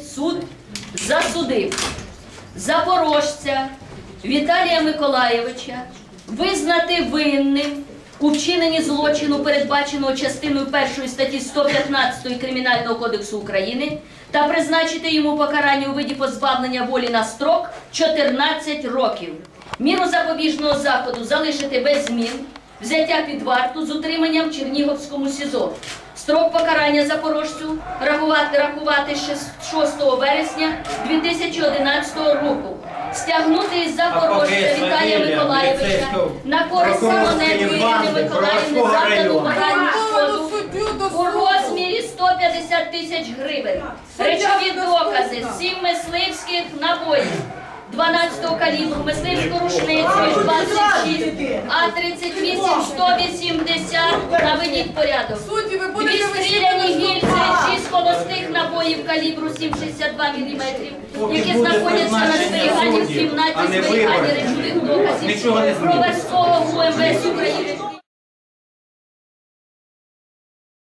Суд засудив запорожця Віталія Миколаєвича визнати винним у вчиненні злочину, передбаченого частиною 1 статті 115 Кримінального кодексу України, та призначити йому покарання у виді позбавлення волі на строк 14 років. Міру запобіжного заходу залишити без змін, взяття під варту з утриманням в Чернігівському СІЗО. Строк покарання запорожцю рахувати, рахувати ще з 6 вересня 2011 року. Стягнути із запорожця Віталія Миколаєвича на користь Солоненко Ірини Миколаївни суддю до у розмірі 150 тисяч гривень. Речові докази, 7 мисливських набоїв. 12 калібру, мисливську рушницю 26, а 38 180, наведіть порядок. Холостих калібру 7,62 мм, які знаходяться на зберіганні в кімнаті зберігання речових доказів Нічого МВС України